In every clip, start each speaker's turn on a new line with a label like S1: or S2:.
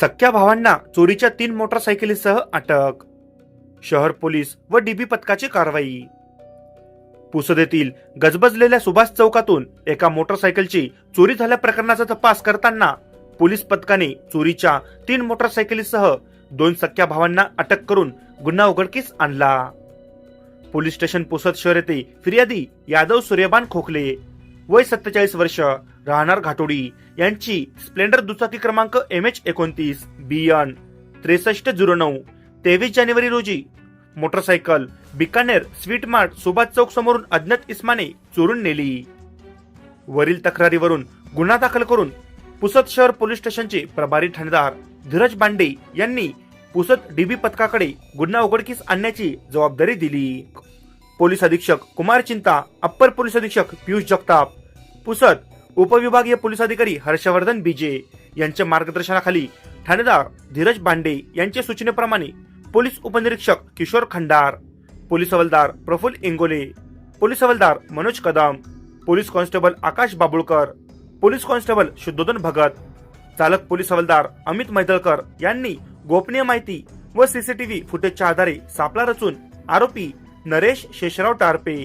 S1: सख्या भावांना चोरीच्या तीन मोटरसायकलीसह अटक. शहर पोलीस व डीबी पथकाची कारवाई. पुसद येथील गजबजलेल्या सुभाष चौकातून एका मोटरसायकलची चोरी झाल्या प्रकरणाचा तपास करताना पोलीस पथकाने चोरीच्या तीन मोटरसायकलीसह दोन सख्या भावांना अटक करून गुन्हा उघडकीस आणला. पोलीस स्टेशन पुसद शहर येथे फिर्यादी यादव सूर्यबान खोकले वय सत्तेचाळीस वर्ष. राहणार घाटोडी यांची स्प्लेंडर दुचाकी क्रमांक एम एच एकोणतीस बी एन त्रेसष्ट झिरो नऊ तेवीस जानेवारी रोजी motorcycle Bikaner sweet mart Subhash Chowk समोरून अज्ञात इस्माने चोरून नेली. वरील तक्रारीवरून गुन्हा दाखल करून पुसद शहर पोलीस स्टेशनचे प्रभारी ठाणेदार धीरज बांडे यांनी पुसद डीबी पथकाकडे गुन्हा उघडकीस आणण्याची जबाबदारी दिली. पोलीस अधीक्षक कुमार चिंता अप्पर पोलीस अधीक्षक पियुष जगताप पुसद उपविभागीय पोलीस अधिकारी हर्षवर्धन बीजे यांच्या मार्गदर्शनाखाली ठाणेदार धीरज बांडे यांच्या सूचनेप्रमाणे पोलीस उपनिरीक्षक किशोर खंडार पोलीस हवालदार प्रफुल्ल इंगोले पोलीस हवालदार Manoj Kadam police constable Akash Babulkar police constable Shuddhodhan Bhagat चालक पोलीस हवालदार अमित मैदळकर यांनी गोपनीय माहिती व सीसीटीव्ही फुटेजच्या आधारे सापळा रचून आरोपी नरेश शेषराव टारपे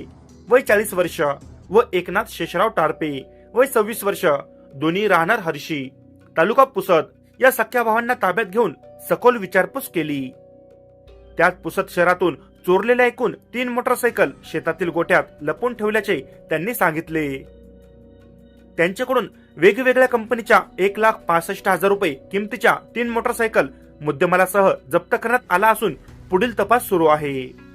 S1: वय चाळीस वर्ष व एकनाथ शेषराव टारपे वय सव्वीस वर्ष. दोन्ही राहणार हर्षी. तालुका पुसत या सख्या भावांना ताब्यात घेऊन सखोल विचारपूस केली. त्यात पुसत शहरातून चोरलेल्या एकूण तीन मोटरसायकल शेतातील गोठ्यात लपून ठेवल्याचे त्यांनी सांगितले. त्यांच्याकडून वेगवेगळ्या कंपनीच्या एक लाख पासष्ट हजार रुपये किमतीच्या तीन मोटरसायकल मुद्देमालासह जप्त करण्यात आला असून पुढील तपास सुरू आहे.